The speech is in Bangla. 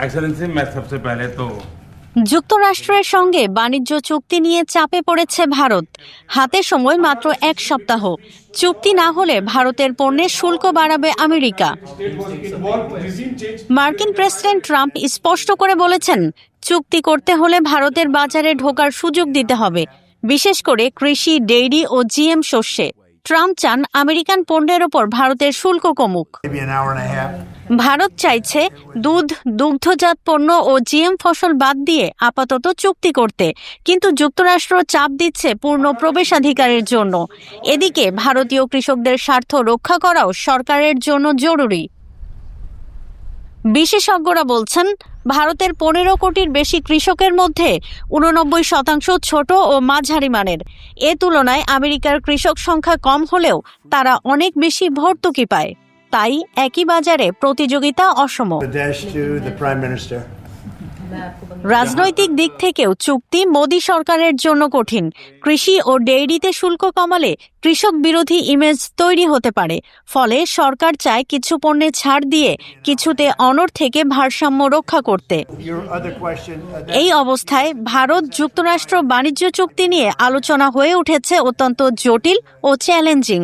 एक्सलेंसी मैं सबसे पहले तो যুক্তরাষ্ট্রের সঙ্গে বাণিজ্য চুক্তি নিয়ে চাপে পড়েছে ভারত হাতে সময় মাত্র এক সপ্তাহ চুক্তি না হলে ভারতের পণ্যের শুল্ক বাড়াবে আমেরিকা মার্কিন প্রেসিডেন্ট ট্রাম্প স্পষ্ট করে বলেছেন চুক্তি করতে হলে ভারতের বাজারে ঢোকার সুযোগ দিতে হবে বিশেষ করে কৃষি ডেইরি ও জিএম শস্যে ট্রাম্প চান আমেরিকান পণ্যের ওপর ভারতের শুল্ক কমুক. ভারত চাইছে দুধ দুগ্ধজাত পণ্য ও জিএম ফসল বাদ দিয়ে আপাতত চুক্তি করতে। কিন্তু যুক্তরাষ্ট্র চাপ দিচ্ছে পূর্ণ প্রবেশাধিকারের জন্য। এদিকে ভারতীয় কৃষকদের স্বার্থ রক্ষা করাও সরকারের জন্য জরুরি। বিশেষজ্ঞরা বলছেন ভারতের পনেরো কোটির বেশি কৃষকের মধ্যে উননব্বই শতাংশ ছোট ও মাঝারি মানের। এ তুলনায় আমেরিকার কৃষক সংখ্যা কম হলেও তারা অনেক বেশি ভর্তুকি পায়। তাই একই বাজারে প্রতিযোগিতা অসম রাজনৈতিক দিক থেকেও চুক্তি মোদী সরকারের জন্য কঠিন। কৃষি ও ডেইরিতে শুল্ক কমালে কৃষক বিরোধী ইমেজ তৈরি হতে পারে। ফলে সরকার চায় কিছু পণ্যে ছাড় দিয়ে কিছুতে অনড় থেকে ভারসাম্য রক্ষা করতে। Uh, এই অবস্থায় ভারত যুক্তরাষ্ট্র বাণিজ্য চুক্তি নিয়ে আলোচনা হয়ে উঠেছে অত্যন্ত জটিল ও চ্যালেঞ্জিং